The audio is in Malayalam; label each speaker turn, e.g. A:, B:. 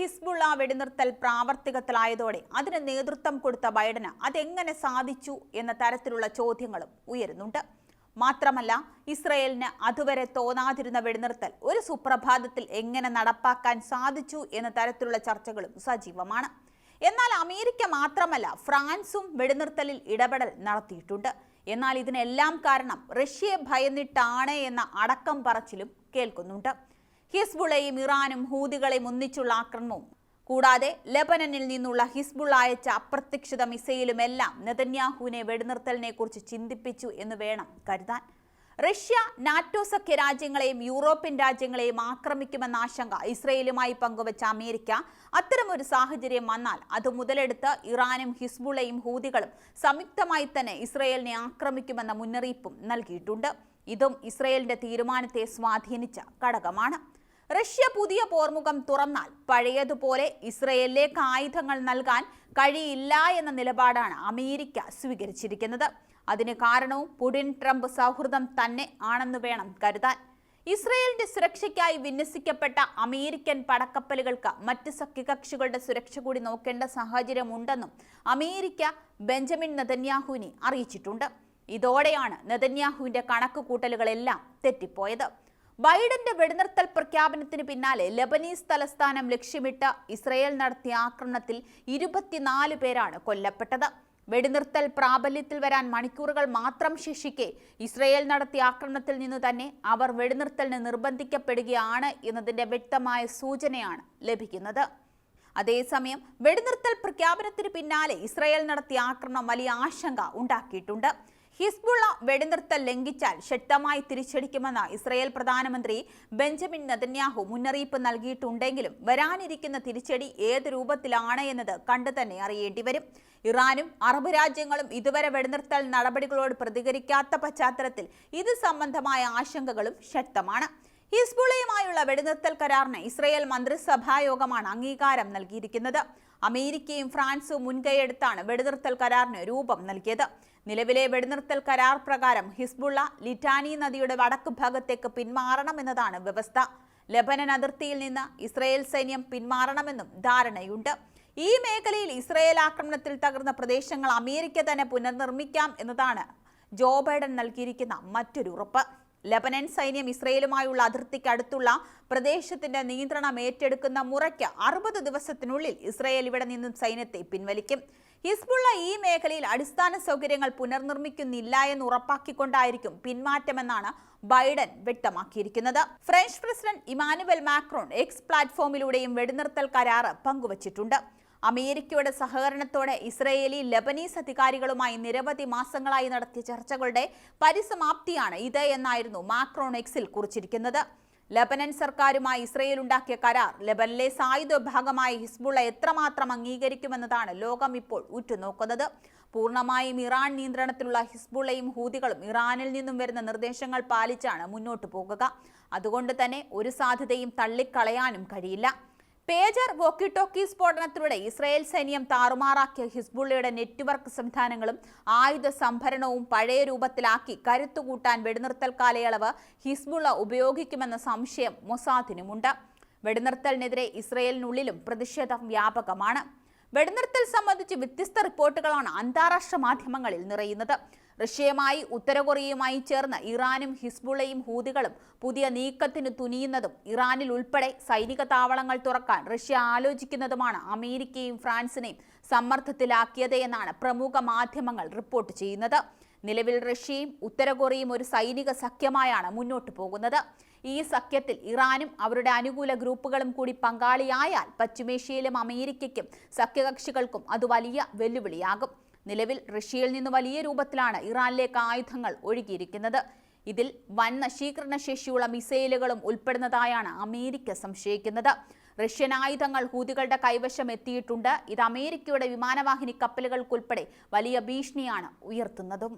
A: ഹിസ്ബുള്ള വെടിനിർത്തൽ പ്രാവർത്തികത്തിലായതോടെ അതിന് നേതൃത്വം കൊടുത്ത ബൈഡന് അതെങ്ങനെ സാധിച്ചു എന്ന തരത്തിലുള്ള ചോദ്യങ്ങളും ഉയരുന്നുണ്ട്. മാത്രമല്ല ഇസ്രയേലിന് അതുവരെ തോന്നാതിരുന്ന വെടിനിർത്തൽ ഒരു സുപ്രഭാതത്തിൽ എങ്ങനെ നടപ്പാക്കാൻ സാധിച്ചു എന്ന തരത്തിലുള്ള ചർച്ചകളും സജീവമാണ്. എന്നാൽ അമേരിക്ക മാത്രമല്ല ഫ്രാൻസും വെടിനിർത്തലിൽ ഇടപെടൽ നടത്തിയിട്ടുണ്ട്. എന്നാൽ ഇതിനെല്ലാം കാരണം റഷ്യയെ ഭയന്നിട്ടാണ് എന്ന അടക്കം പറച്ചിലും കേൾക്കുന്നുണ്ട്. ഹിസ്ബുളയും ഇറാനും ഹൂതികളെയും ഒന്നിച്ചുള്ള ആക്രമണവും. കൂടാതെ ലെബനനിൽ നിന്നുള്ള ഹിസ്ബുൾ അയച്ച അപ്രത്യക്ഷിത മിസൈലുമെല്ലാം നെതന്യാഹുവിനെ വെടിനിർത്തലിനെ കുറിച്ച് ചിന്തിപ്പിച്ചു എന്ന് വേണം കരുതാൻ. റഷ്യ നാറ്റോ സഖ്യ രാജ്യങ്ങളെയും യൂറോപ്യൻ രാജ്യങ്ങളെയും ആക്രമിക്കുമെന്ന ആശങ്ക ഇസ്രയേലുമായി പങ്കുവച്ച അമേരിക്ക അത്തരമൊരു സാഹചര്യം വന്നാൽ അത് മുതലെടുത്ത് ഇറാനും ഹിസ്ബുളയും ഹൂതികളും സംയുക്തമായി തന്നെ ഇസ്രയേലിനെ ആക്രമിക്കുമെന്ന മുന്നറിയിപ്പും നൽകിയിട്ടുണ്ട്. ഇതും ഇസ്രയേലിന്റെ തീരുമാനത്തെ സ്വാധീനിച്ച ഘടകമാണ്. റഷ്യ പുതിയ പോർമുഖം തുറന്നാൽ പഴയതുപോലെ ഇസ്രയേലിലേക്ക് ആയുധങ്ങൾ നൽകാൻ കഴിയില്ല എന്ന നിലപാടാണ് അമേരിക്ക സ്വീകരിച്ചിരിക്കുന്നത്. അതിന് കാരണവും പുടിൻ ട്രംപ് സൗഹൃദം തന്നെ ആണെന്ന് വേണം കരുതാൻ. ഇസ്രയേലിന്റെ സുരക്ഷയ്ക്കായി വിന്യസിക്കപ്പെട്ട അമേരിക്കൻ പടക്കപ്പലുകൾക്ക് മറ്റ് സഖ്യകക്ഷികളുടെ സുരക്ഷ കൂടി നോക്കേണ്ട സാഹചര്യമുണ്ടെന്നും അമേരിക്ക ബെഞ്ചമിൻ നെതന്യാഹുവിനെ അറിയിച്ചിട്ടുണ്ട്. ഇതോടെയാണ് നെതന്യാഹുവിന്റെ കണക്കുകൂട്ടലുകളെല്ലാം തെറ്റിപ്പോയത്. ബൈഡന്റെ വെടിനിർത്തൽ പ്രഖ്യാപനത്തിന് പിന്നാലെ ലബനീസ് തലസ്ഥാനം ലക്ഷ്യമിട്ട് ഇസ്രയേൽ നടത്തിയ ആക്രമണത്തിൽ ഇരുപത്തിനാല് പേരാണ് കൊല്ലപ്പെട്ടത്. വെടിനിർത്തൽ പ്രാബല്യത്തിൽ വരാൻ മണിക്കൂറുകൾ മാത്രം ശേഷിക്കെ ഇസ്രയേൽ നടത്തിയ ആക്രമണത്തിൽ നിന്ന് തന്നെ അവർ വെടിനിർത്തലിന് നിർബന്ധിക്കപ്പെടുകയാണ് എന്നതിന്റെ വ്യക്തമായ സൂചനയാണ് ലഭിക്കുന്നത്. അതേസമയം വെടിനിർത്തൽ പ്രഖ്യാപനത്തിന് പിന്നാലെ ഇസ്രയേൽ നടത്തിയ ആക്രമണം വലിയ ആശങ്ക ഉണ്ടാക്കിയിട്ടുണ്ട്. ഹിസ്ബുള്ള വെടിനിർത്തൽ ലംഘിച്ചാൽ ശക്തമായി തിരിച്ചടിക്കുമെന്ന് ഇസ്രയേൽ പ്രധാനമന്ത്രി ബെഞ്ചമിൻ നെതന്യാഹു മുന്നറിയിപ്പ് നൽകിയിട്ടുണ്ടെങ്കിലും വരാനിരിക്കുന്ന തിരിച്ചടി ഏത് രൂപത്തിലാണ് എന്നത് കണ്ടു തന്നെ അറിയേണ്ടി വരും. ഇറാനും അറബ് രാജ്യങ്ങളും ഇതുവരെ വെടിനിർത്തൽ നടപടികളോട് പ്രതികരിക്കാത്ത പശ്ചാത്തലത്തിൽ ഇത് സംബന്ധമായ ആശങ്കകളും ശക്തമാണ്. ഹിസ്ബുളയുമായുള്ള വെടിനിർത്തൽ കരാറിന് ഇസ്രയേൽ മന്ത്രിസഭാ യോഗമാണ് അംഗീകാരം നൽകിയിരിക്കുന്നത്. അമേരിക്കയും ഫ്രാൻസും മുൻകൈയെടുത്താണ് വെടിനിർത്തൽ കരാറിന് രൂപം നൽകിയത്. നിലവിലെ വെടിനിർത്തൽ കരാർ പ്രകാരം ഹിസ്ബുള്ള ലിറ്റാനി നദിയുടെ വടക്ക് ഭാഗത്തേക്ക് പിന്മാറണമെന്നതാണ് വ്യവസ്ഥ. ലബനൻ അതിർത്തിയിൽ നിന്ന് ഇസ്രയേൽ സൈന്യം പിന്മാറണമെന്നും ധാരണയുണ്ട്. ഈ മേഖലയിൽ ഇസ്രയേൽ ആക്രമണത്തിൽ തകർന്ന പ്രദേശങ്ങൾ അമേരിക്ക തന്നെ പുനർനിർമ്മിക്കാം എന്നതാണ് ജോ ബൈഡൻ നൽകിയിരിക്കുന്ന മറ്റൊരു ഉറപ്പ്. ലബനൻ സൈന്യം ഇസ്രയേലുമായുള്ള അതിർത്തിക്ക് അടുത്തുള്ള പ്രദേശത്തിന്റെ നിയന്ത്രണം ഏറ്റെടുക്കുന്ന മുറയ്ക്ക് അറുപത് ദിവസത്തിനുള്ളിൽ ഇസ്രയേൽ ഇവിടെ നിന്നും സൈന്യത്തെ പിൻവലിക്കും. ഹിസ്ബുള്ള ഈ മേഖലയിൽ അടിസ്ഥാന സൗകര്യങ്ങൾ പുനർനിർമ്മിക്കുന്നില്ല എന്ന് ഉറപ്പാക്കിക്കൊണ്ടായിരിക്കും പിന്മാറ്റമെന്നാണ് ബൈഡൻ വ്യക്തമാക്കിയിരിക്കുന്നത്. French president Emmanuel Macron X പ്ലാറ്റ്ഫോമിലൂടെയും വെടിനിർത്തൽ കരാറ് പങ്കുവച്ചിട്ടുണ്ട്. അമേരിക്കയുടെ സഹകരണത്തോടെ ഇസ്രയേലി ലബനീസ് അധികാരികളുമായി നിരവധി മാസങ്ങളായി നടത്തിയ ചർച്ചകളുടെ പരിസമാപ്തിയാണ് ഇത് എന്നായിരുന്നു മാക്രോൺ എക്സിൽ കുറിച്ചിരിക്കുന്നത്. ലബനൻ സർക്കാരുമായി ഇസ്രയേൽ ഉണ്ടാക്കിയ കരാർ ലബനിലെ സായുധ വിഭാഗമായ ഹിസ്ബുള്ള എത്രമാത്രം അംഗീകരിക്കുമെന്നതാണ് ലോകം ഇപ്പോൾ ഉറ്റുനോക്കുന്നത്. പൂർണമായും ഇറാൻ നിയന്ത്രണത്തിലുള്ള ഹിസ്ബുള്ളയും ഹൂതികളും ഇറാനിൽ നിന്നും വരുന്ന നിർദ്ദേശങ്ങൾ പാലിച്ചാണ് മുന്നോട്ടു പോകുക. അതുകൊണ്ട് തന്നെ ഒരു സാധ്യതയും തള്ളിക്കളയാനും കഴിയില്ല. പേജർ വോക്കി ടോക്കി സ്ഫോടനത്തിലൂടെ ഇസ്രായേൽ സൈന്യം താറുമാറാക്കിയ ഹിസ്ബുള്ളയുടെ നെറ്റ്വർക്ക് സംവിധാനങ്ങളും ആയുധ സംഭരണവും പഴയ രൂപത്തിലാക്കി കരുത്തുകൂട്ടാൻ വെടിനിർത്തൽ കാലയളവ് ഹിസ്ബുള്ള ഉപയോഗിക്കുമെന്ന സംശയം മൊസാദിനുമുണ്ട്. വെടിനിർത്തലിനെതിരെ ഇസ്രയേലിനുള്ളിലും പ്രതിഷേധം വ്യാപകമാണ്. വെടിനിർത്തൽ സംബന്ധിച്ച് വ്യത്യസ്ത റിപ്പോർട്ടുകളാണ് അന്താരാഷ്ട്ര മാധ്യമങ്ങളിൽ നിറയുന്നത്. റഷ്യയുമായി ഉത്തര കൊറിയയുമായി ചേർന്ന് ഇറാനും ഹിസ്ബുളയും ഹൂതികളും പുതിയ നീക്കത്തിന് തുനിയുന്നതും ഇറാനിൽ ഉൾപ്പെടെ സൈനിക താവളങ്ങൾ തുറക്കാൻ റഷ്യ ആലോചിക്കുന്നതുമാണ് അമേരിക്കയും ഫ്രാൻസിനെയും സമ്മർദ്ദത്തിലാക്കിയത് എന്നാണ് പ്രമുഖ മാധ്യമങ്ങൾ റിപ്പോർട്ട് ചെയ്യുന്നത്. നിലവിൽ റഷ്യയും ഉത്തര കൊറിയയും ഒരു സൈനിക സഖ്യമായാണ് മുന്നോട്ട് പോകുന്നത്. ഈ സഖ്യത്തിൽ ഇറാനും അവരുടെ അനുകൂല ഗ്രൂപ്പുകളും കൂടി പങ്കാളിയായാൽ പശ്ചിമേഷ്യയിലും അമേരിക്കയ്ക്കും സഖ്യകക്ഷികൾക്കും അത് വലിയ വെല്ലുവിളിയാകും. നിലവിൽ റഷ്യയിൽ നിന്ന് വലിയ രൂപത്തിലാണ് ഇറാനിലേക്ക് ആയുധങ്ങൾ ഒഴുകിയിരിക്കുന്നത്. ഇതിൽ വൻ നശീകരണ ശേഷിയുള്ള മിസൈലുകളും ഉൾപ്പെടുന്നതായാണ് അമേരിക്ക സംശയിക്കുന്നത്. റഷ്യൻ ആയുധങ്ങൾ ഹൂതികളുടെ കൈവശം എത്തിയിട്ടുണ്ട്. ഇത് അമേരിക്കയുടെ വിമാനവാഹിനി കപ്പലുകൾക്കുൾപ്പെടെ വലിയ ഭീഷണിയാണ് ഉയർത്തുന്നതും.